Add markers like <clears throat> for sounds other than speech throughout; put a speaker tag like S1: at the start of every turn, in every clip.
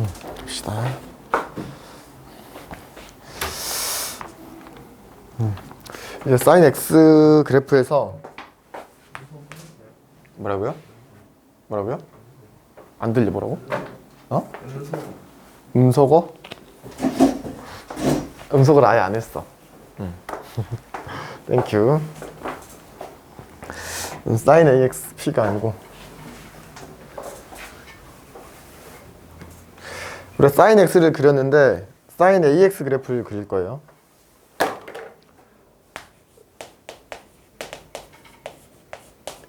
S1: 음, 봅시다. 음, 이제 사인 x 그래프에서 뭐라고요? 뭐라고요? 안 들려 뭐라고? 어? 음소거? 음소거를 아예 안 했어. 음. <laughs> 땡큐. 음, 사인 AXP가 아니고 우리가 사인 X를 그렸는데 사인 AX 그래프를 그릴 거예요.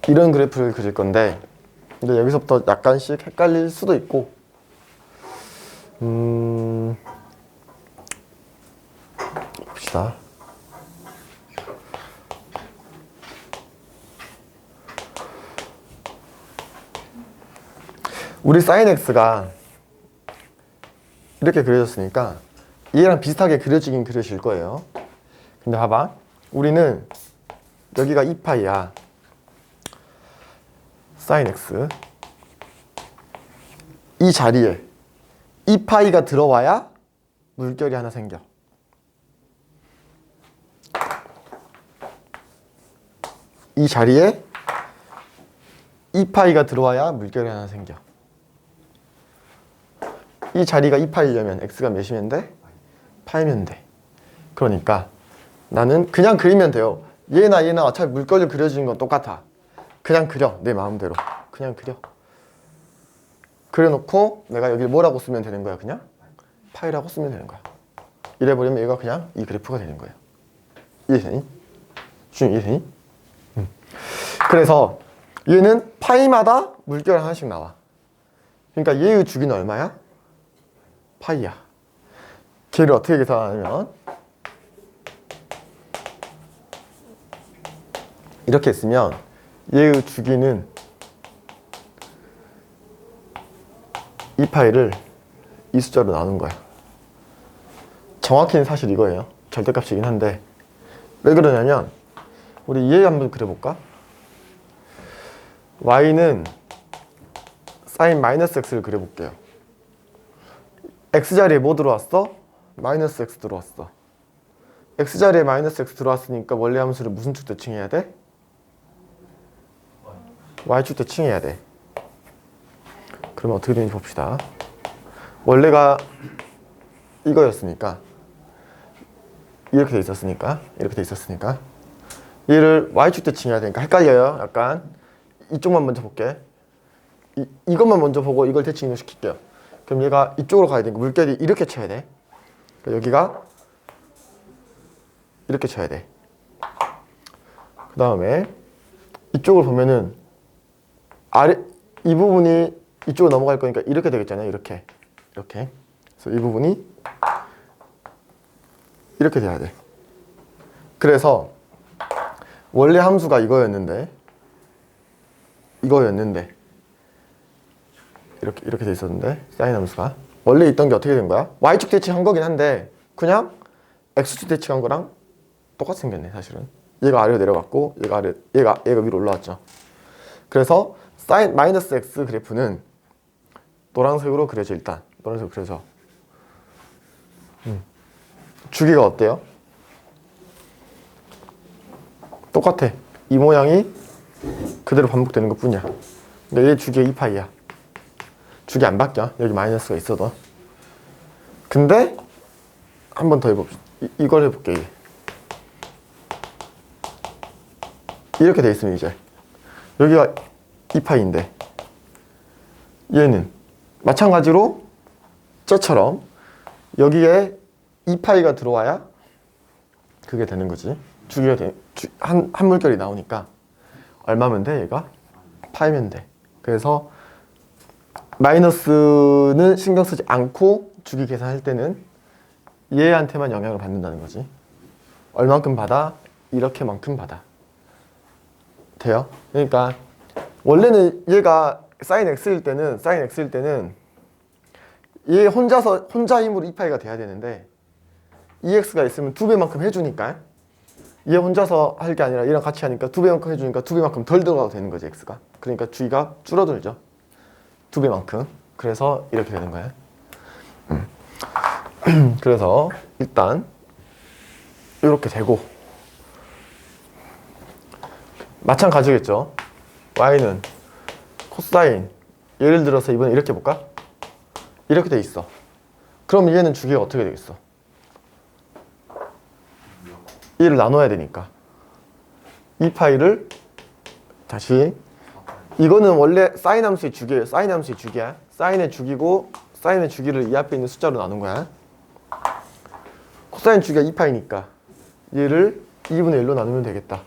S1: 이런 그래프를 그릴 건데 근데 여기서부터 약간씩 헷갈릴 수도 있고 음 봅시다. 우리 사인 x가 이렇게 그려졌으니까 얘랑 비슷하게 그려지긴 그려질 거예요. 근데 봐봐. 우리는 여기가 2파이야. 사인 x. 이 자리에 2파이가 들어와야 물결이 하나 생겨. 이 자리에 2파이가 들어와야 물결이 하나 생겨. 이 자리가 2파이려면 x가 몇이면 돼? 파이면 돼. 그러니까 나는 그냥 그리면 돼요. 얘나 얘나 어차피 물결을 그려주는 건 똑같아. 그냥 그려 내 마음대로. 그냥 그려. 그려놓고 내가 여기 뭐라고 쓰면 되는 거야 그냥? 파이라고 쓰면 되는 거야. 이래버리면 얘가 그냥 이 그래프가 되는 거예요. 이해되니? 준 이해되니? 음. 그래서 얘는 파이마다 물결 하나씩 나와. 그러니까 얘의 주기는 얼마야? 파이야. 걔를 어떻게 계산하냐면 이렇게 했으면 얘의 주기는 이 파이를 이 숫자로 나눈 거야. 정확히는 사실 이거예요. 절대값이긴 한데 왜 그러냐면 우리 얘 한번 그려볼까? y는 사인 마이너스 x를 그려볼게요. X 자리에 뭐 들어왔어? 마이너스 x 들어왔어. x 자리에 마이너스 x 들어왔으니까 원래 함수를 무슨 축 대칭해야 돼? y축 대칭해야 돼. 그러면 어떻게 되는지 봅시다. 원래가 이거였으니까 이렇게 돼 있었으니까 이렇게 돼 있었으니까 얘를 y축 대칭해야 되니까 헷갈려요. 약간 이쪽만 먼저 볼게. 이, 이것만 먼저 보고 이걸 대칭을 시킬게요. 그럼 얘가 이쪽으로 가야 되니까 물결이 이렇게 쳐야 돼. 그러니까 여기가 이렇게 쳐야 돼. 그 다음에 이쪽을 보면은 아래 이 부분이 이쪽으로 넘어갈 거니까 이렇게 되겠잖아요. 이렇게 이렇게. 그래서 이 부분이 이렇게 돼야 돼. 그래서 원래 함수가 이거였는데 이거였는데 이렇게 이렇게 돼 있었는데 사인 함수가. 원래 있던 게 어떻게 된 거야? y축 대칭한 거긴 한데 그냥 x축 대칭한 거랑 똑같이 생겼네 사실은. 얘가 아래로 내려갔고 얘가 아래 얘가 얘가 위로 올라왔죠. 그래서 사인 마이너스 x 그래프는 노란색으로 그려져 일단. 노란색으로 그려져. 음. 주기가 어때요? 똑같아. 이 모양이 그대로 반복되는 것 뿐이야. 근데 얘 주기가 2파이야 주기 안 바뀌어. 여기 마이너스가 있어도. 근데 한 번 더 해봅시다 이, 이걸 해볼게. 이렇게 돼 있으면 이제. 여기가 2파이인데. 얘는 마찬가지로 저처럼 여기에 2파이가 들어와야 그게 되는 거지. 주기가 돼, 주, 한, 한 물결이 나오니까. 얼마면 돼 얘가? 파이면 돼. 그래서 마이너스는 신경 쓰지 않고 주기 계산할 때는 얘한테만 영향을 받는다는 거지. 얼만큼 받아? 이렇게만큼 받아. 돼요? 그러니까 원래는 얘가 사인 x일 때는 사인 x일 때는 얘 혼자서 혼자 힘으로 2파이가 돼야 되는데 EX가 있으면 두 배만큼 해주니까 얘 혼자서 할 게 아니라 얘랑 같이 하니까 두 배만큼 해주니까 두 배만큼 덜 들어가도 되는 거지 x가. 그러니까 주기가 줄어들죠. 두 배만큼. 그래서 이렇게 되는 거야. <clears throat> 그래서 일단 이렇게 되고 마찬가지겠죠. y는 코사인 예를 들어서 이번에 이렇게 볼까? 이렇게 돼 있어. 그럼 얘는 주기가 어떻게 되겠어? 얘를 나눠야 되니까 이 파이를 다시 이거는 원래 사인 함수의 주기예요. 사인 함수의 주기야. 사인의 주기고 사인의 주기를 이 앞에 있는 숫자로 나눈 거야. 코사인 주기가 2파이니까 얘를 2분의 1로 나누면 되겠다.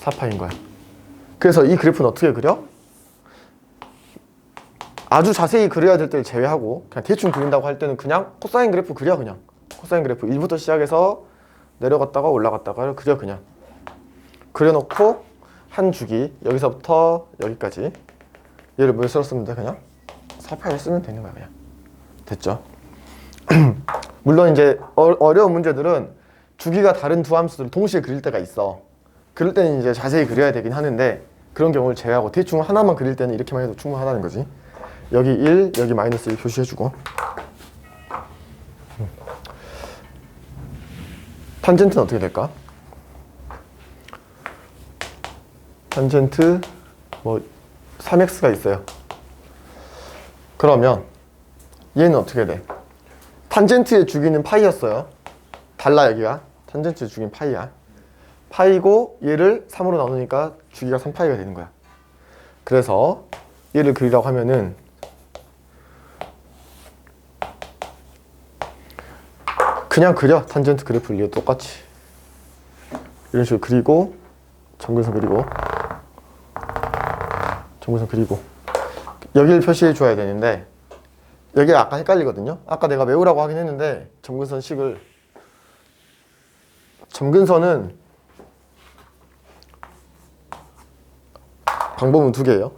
S1: 4파인 거야. 그래서 이 그래프는 어떻게 그려? 아주 자세히 그려야 될 때를 제외하고 그냥 대충 그린다고 할 때는 그냥 코사인 그래프 그려 그냥 코사인 그래프 1부터 시작해서 내려갔다가 올라갔다가 그려 그냥 그려놓고 한 주기. 여기서부터 여기까지. 얘를 뭘돼 그냥? 4파를 쓰면 되는 거야 그냥. 됐죠? <clears throat> 물론 이제 어, 어려운 문제들은 주기가 다른 두 함수들을 동시에 그릴 때가 있어. 그럴 때는 이제 자세히 그려야 되긴 하는데 그런 경우를 제외하고 대충 하나만 그릴 때는 이렇게만 해도 충분하다는 거지. 여기 1, 여기 마이너스 1 표시해주고. 음. 탄젠트는 어떻게 될까? 탄젠트 뭐 3x가 있어요. 그러면 얘는 어떻게 돼? 탄젠트의 주기는 파이였어요. 달라 여기가. 탄젠트의 주기는 파이야. 파이고 얘를 3으로 나누니까 주기가 3파이가 되는 거야. 그래서 얘를 그리라고 하면은 그냥 그려. 탄젠트 그래프를. 얘 똑같이. 이런 식으로 그리고 점근선 그리고 점근선 그리고. 여기를 표시해 줘야 되는데 여기가 아까 헷갈리거든요? 아까 내가 외우라고 하긴 했는데 점근선 식을. 점근선은 방법은 두 개예요.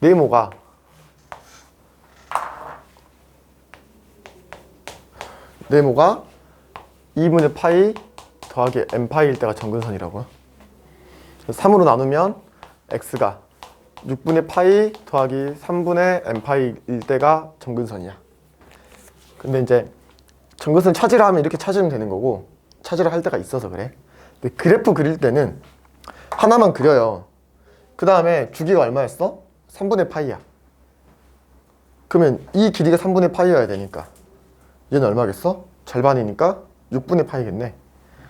S1: 네모가 네모가 2분의 파이 더하기 n파이일 때가 점근선이라고요. 3으로 나누면 x가 6분의 파이 더하기 3분의 n파이일 때가 점근선이야. 근데 이제 점근선 찾으라 하면 이렇게 찾으면 되는 거고 찾으라 할 때가 있어서 그래. 근데 그래프 그릴 때는 하나만 그려요. 그 다음에 주기가 얼마였어? 3분의 파이야. 그러면 이 길이가 3분의 파이여야 되니까 얘는 얼마겠어? 절반이니까 6분의 파이겠네.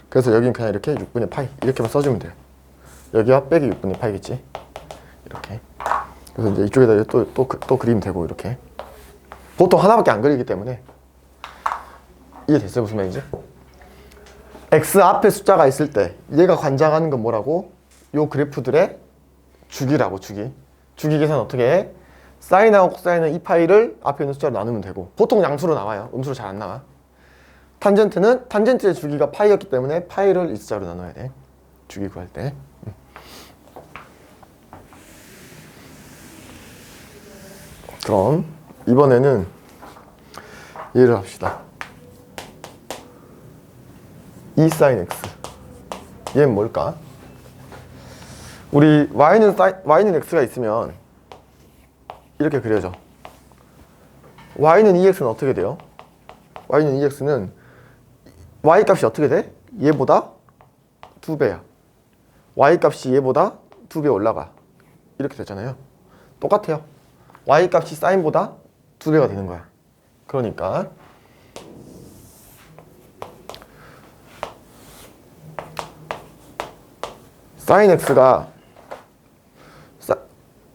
S1: 그래서 여기는 그냥 이렇게 6분의 파이 이렇게만 써주면 돼요. 여기가 빼기 6분의 파이겠지. 이렇게. 그래서 이제 이쪽에다 또, 또, 그- 또 그리면 되고 이렇게. 보통 하나밖에 안 그리기 때문에 이해됐어요? 무슨 말인지? x 앞에 숫자가 있을 때 얘가 관장하는 건 뭐라고? 요 그래프들의 주기라고 주기. 주기 계산 어떻게 해? 사인하고 코사인은 이 파이를 앞에 있는 숫자로 나누면 되고 보통 양수로 나와요. 음수로 잘 안 나와. 탄젠트는 탄젠트의 주기가 파이였기 때문에 파이를 이 숫자로 나눠야 돼. 주기 구할 때. 그럼 이번에는 얘를 합시다. 2 사인 x. 얘는 뭘까? 우리 y는 사인, y는 x가 있으면 이렇게 그려져. y는 2x는 어떻게 돼요? y는 2x는 y 값이 어떻게 돼? 얘보다 두 배야. y 값이 얘보다 두배 올라가. 이렇게 되잖아요. 똑같아요. Y 값이 사인보다 두 배가 되는 거야. 그러니까 사인 x가 사-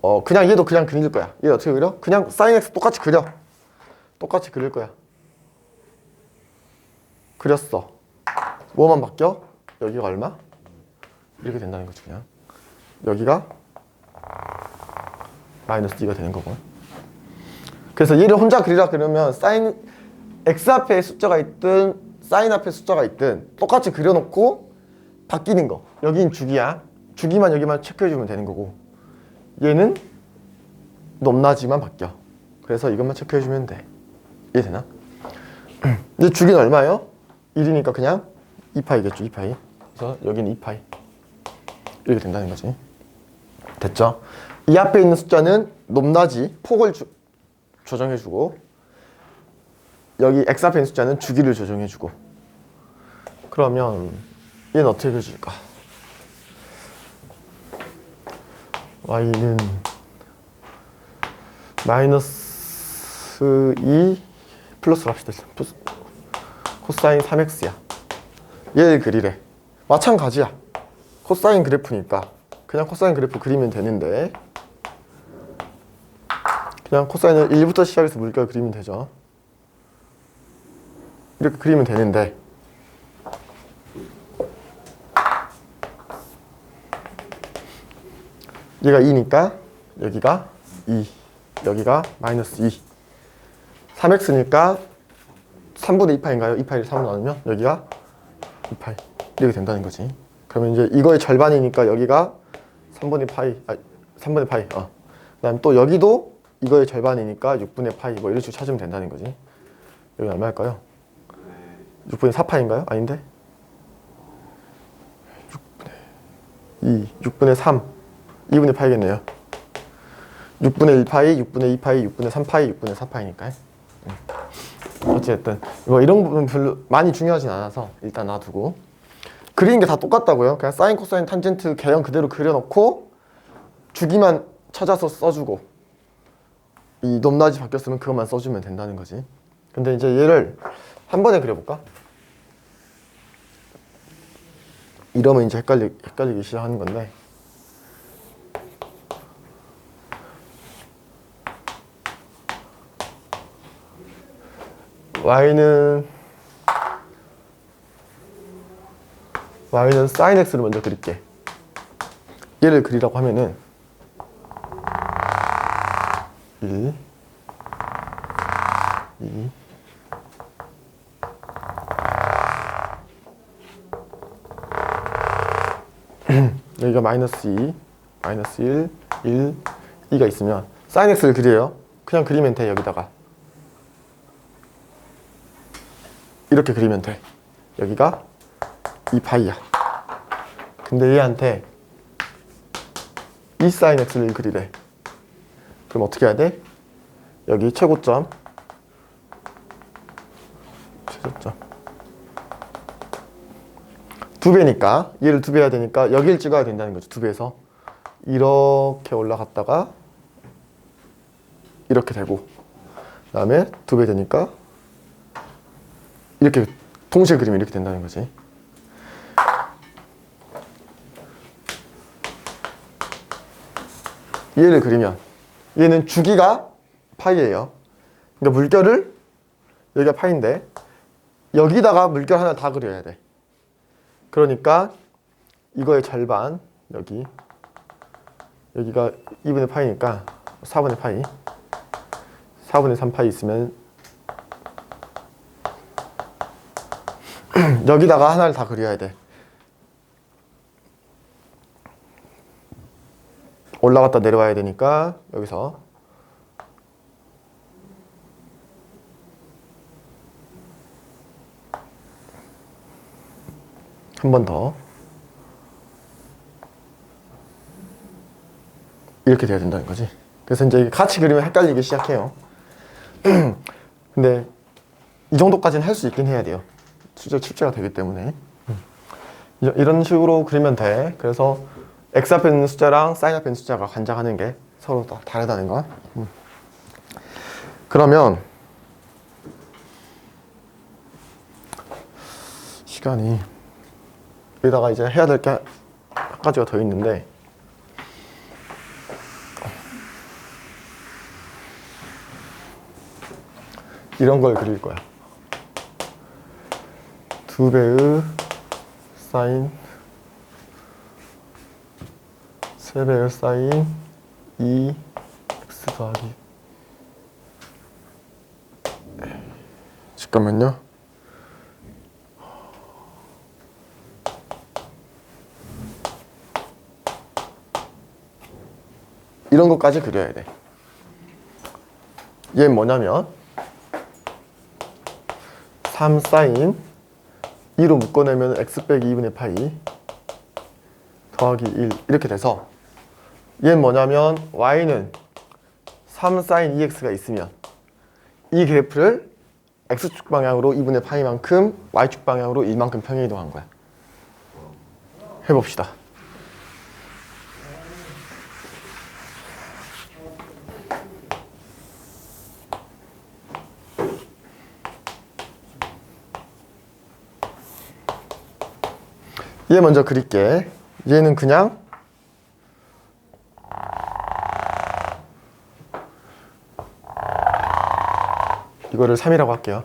S1: 어 그냥 얘도 그냥 그릴 거야. 얘 어떻게 그려? 그냥 사인 x 똑같이 그려. 똑같이 그릴 거야. 그렸어. 뭐만 바뀌어? 여기가 얼마? 이렇게 된다는 거지 그냥. 여기가 마이너스 2가 되는 거고. 그래서 얘를 혼자 그리라 그러면 사인 x 앞에 숫자가 있든 사인 앞에 숫자가 있든 똑같이 그려놓고 바뀌는 거. 여긴 주기야. 주기만 여기만 체크해주면 되는 거고. 얘는 높낮이만 바뀌어. 그래서 이것만 체크해주면 돼. 이해되나? <clears throat> 이제 주기는 얼마예요? 1이니까 그냥 2파이겠죠. 2파이. 그래서 여기는 2파이. 이렇게 된다는 거지. 됐죠? 이 앞에 있는 숫자는 높낮이 폭을 주- 조정해주고 여기 x 앞에 있는 숫자는 주기를 조정해주고 그러면 얘는 어떻게 그려질까? y는 마이너스 2 플러스로 합시다. 플러스 코사인 3x야. 얘를 그리래. 마찬가지야. 코사인 그래프니까 그냥 코사인 그래프 그리면 되는데 그냥 코사인을 1부터 시작해서 물결 그리면 되죠. 이렇게 그리면 되는데 얘가 2니까 여기가 2 여기가 마이너스 2 3x니까 3분의 2파인가요? 2파이를 3으로 나누면 여기가 2파이 이렇게 된다는 거지 그러면 이제 이거의 절반이니까 여기가 3분의 파이 아 3분의 파이 어. 그 다음 또 여기도 이거의 절반이니까 6분의 파이 뭐 이런 식으로 찾으면 된다는 거지. 여기 얼마일까요? 6분의 4파인가요? 아닌데? 6분의 2 6분의 3 2분의 파이겠네요. 6분의 1파이, 6분의 2파이, 6분의 3파이, 6분의 4파이니까요. 어쨌든 뭐 이런 부분 별로 많이 중요하진 않아서 일단 놔두고. 그리는 게 다 똑같다고요? 그냥 사인, 코사인, 탄젠트 개형 그대로 그려놓고 주기만 찾아서 써주고 이 높낮이 바뀌었으면 그것만 써주면 된다는 거지 근데 이제 얘를 한 번에 그려볼까? 이러면 이제 헷갈리, 헷갈리기 시작하는 건데 y는 y는 sin x를 먼저 그릴게. 얘를 그리라고 하면은 1 2 여기가 마이너스 2, 마이너스 1, 1, 2가 있으면 sin x를 그려요. 그냥 그리면 돼 여기다가 이렇게 그리면 돼. 여기가 이 파이야. 근데 얘한테 이 사인 x를 그리래. 그럼 어떻게 해야 돼? 여기 최고점, 최저점. 두 배니까 얘를 두배 해야 되니까 여기를 찍어야 된다는 거죠. 두 배에서 이렇게 올라갔다가 이렇게 되고 그다음에 두 배 되니까 이렇게 동시에 그리면 이렇게 된다는 거지. 얘를 그리면 얘는 주기가 파이예요. 그러니까 물결을 여기가 파인데 여기다가 물결 하나 다 그려야 돼. 그러니까 이거의 절반 여기 여기가 2분의 파이니까 4분의 파이 4분의 3파이 있으면 <clears throat> 여기다가 하나를 다 그려야 돼. 올라갔다 내려와야 되니까 여기서 한 번 더. 이렇게 돼야 된다는 거지. 그래서 이제 같이 그리면 헷갈리기 시작해요. <clears throat> 근데 이 정도까지는 할 수 있긴 해야 돼요. 실제 출제가 되기 때문에 이- 이런 식으로 그리면 돼. 그래서 x 앞에 있는 숫자랑 사인 앞에 있는 숫자가 관장하는 게 서로 다 다르다는 거. 음. 그러면 시간이 여기다가 이제 해야 될 게 한 가지가 더 있는데 이런 걸 그릴 거야. 두 배의 사인 세 배의 사인 2 x 더하기 잠깐만요. 이런 것까지 그려야 돼. 얘는 뭐냐면 3 사인 2로 묶어내면 x 빼기 2분의 파이 더하기 1 이렇게 돼서 얘는 뭐냐면 y는 3 사인 2x가 있으면 이 그래프를 x축 방향으로 2분의 파이만큼 y축 방향으로 1만큼 평행 이동한 거야. 해봅시다. 얘 먼저 그릴게. 얘는 그냥 이거를 3이라고 할게요.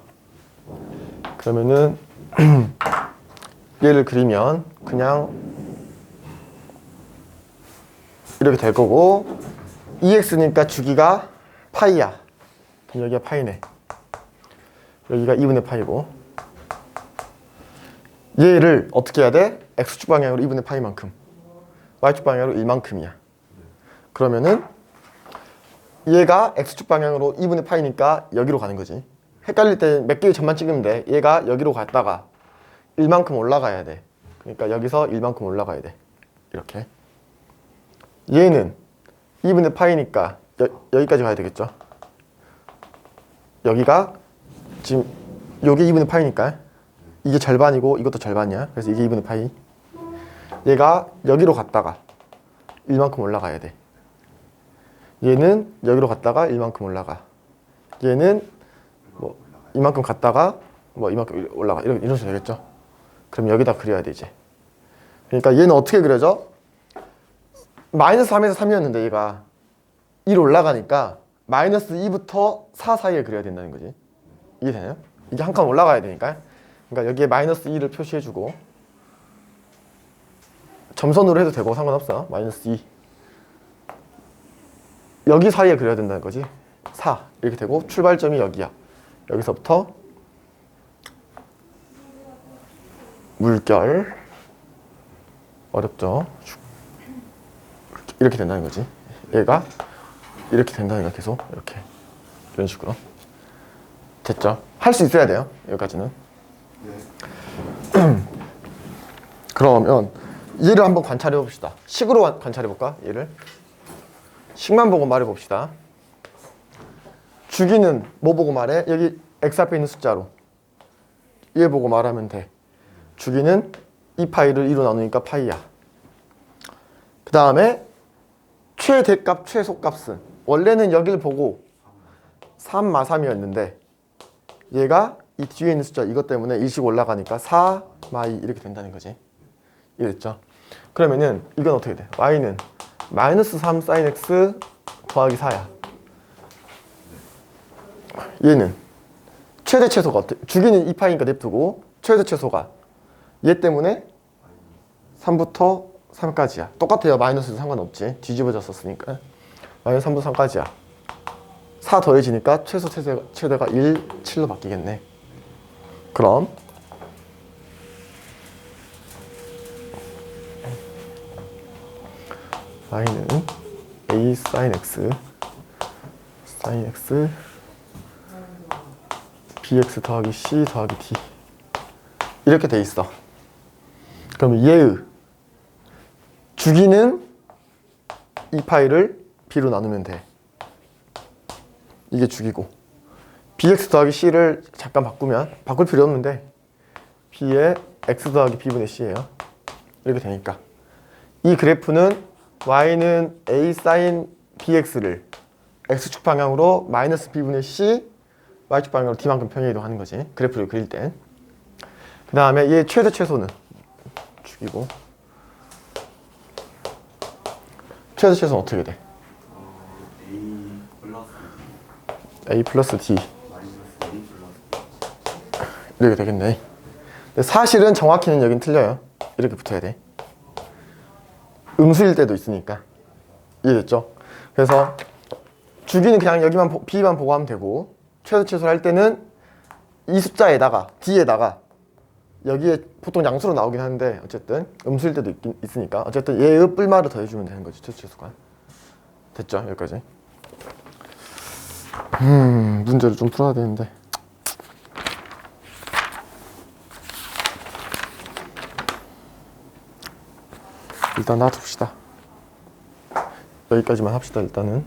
S1: 그러면은 <clears throat> 얘를 그리면 그냥 이렇게 될 거고 2x니까 주기가 파이야. 여기가 파이네. 여기가 2분의 파이고 얘를 어떻게 해야 돼? x축 방향으로 2분의 파이만큼 y축 방향으로 1만큼이야. 그러면은 얘가 x축 방향으로 2분의 파이니까 여기로 가는 거지. 헷갈릴 때 몇 개의 점만 찍으면 돼. 얘가 여기로 갔다가 1만큼 올라가야 돼. 그러니까 여기서 1만큼 올라가야 돼. 이렇게. 얘는 2분의 파이니까 여, 여기까지 가야 되겠죠. 여기가 지금 요게 2분의 파이니까 이게 절반이고 이것도 절반이야. 그래서 이게 2분의 파이. 얘가 여기로 갔다가 1만큼 올라가야 돼. 얘는 여기로 갔다가 이만큼 올라가. 얘는 뭐 이만큼 갔다가 뭐 이만큼 올라가. 이런 이런 식으로 되겠죠. 그럼 여기다 그려야 돼 이제. 그러니까 얘는 어떻게 그려져? 마이너스 3에서 3이었는데 얘가 1 올라가니까 마이너스 2부터 4 사이에 그려야 된다는 거지. 이해되나요? 이게 한 칸 올라가야 되니까. 그러니까 여기에 마이너스 2를 표시해주고 점선으로 해도 되고 상관없어. 마이너스 2. 여기 사이에 그려야 된다는 거지. 4 이렇게 되고 출발점이 여기야. 여기서부터 물결 어렵죠. 이렇게 된다는 거지. 얘가 이렇게 된다는 거야 계속 이렇게 이런 식으로 됐죠. 할 수 있어야 돼요. 여기까지는. <clears throat> 그러면 얘를 한번 관찰해 봅시다. 식으로 관찰해 볼까? 얘를. 식만 보고 말해 봅시다. 주기는 뭐 보고 말해? 여기 x 앞에 있는 숫자로 얘 보고 말하면 돼. 주기는 이 파이를 2로 나누니까 파이야. 그 다음에 최대값, 최소값은 원래는 여기를 보고 3마 3이었는데 얘가 이 뒤에 있는 숫자 이것 때문에 일씩 올라가니까 4마2 이렇게 된다는 거지. 이해됐죠? 그러면은 이건 어떻게 돼? y는 마이너스 3 사인 x 더하기 4야. 얘는 최대 최소가 어때? 주기는 2파이니까 냅두고 최대 최소가 얘 때문에 3부터 3까지야. 똑같아요. 마이너스도 상관없지. 뒤집어졌었으니까. 마이너스 3부터 3까지야. 4 더해지니까 최소 최대, 최대가 1, 7로 바뀌겠네. 그럼 y는 a sin x sin x bx 더하기 c 더하기 d 이렇게 돼 있어. 그럼 얘의 주기는 이 파이를 b로 나누면 돼. 이게 주기고 bx 더하기 c를 잠깐 바꾸면 바꿀 필요 없는데 b의 x 더하기 b분의 c예요. 이렇게 되니까 이 그래프는 y는 a sin bx를 x축 방향으로 마이너스 b분의 c y축 방향으로 d만큼 평행 이동하는 거지. 그래프를 그릴 땐. 그 다음에 얘 최대 최소는 죽이고 최대 최소는 어떻게 돼?
S2: A
S1: a
S2: 플러스
S1: d 이렇게 되겠네. 근데 사실은 정확히는 여긴 틀려요. 이렇게 붙어야 돼. 음수일 때도 있으니까. 이해됐죠? 그래서 주기는 그냥 여기만 보- b만 보고 하면 되고 최소 최소를 할 때는 이 숫자에다가 d에다가 여기에 보통 양수로 나오긴 하는데 어쨌든 음수일 때도 있긴 있으니까. 어쨌든 얘의 뿔마를 더해주면 되는 거지 최소 최소가. 됐죠? 여기까지. 음 문제를 좀 풀어야 되는데 일단 놔둡시다. 여기까지만 합시다 일단은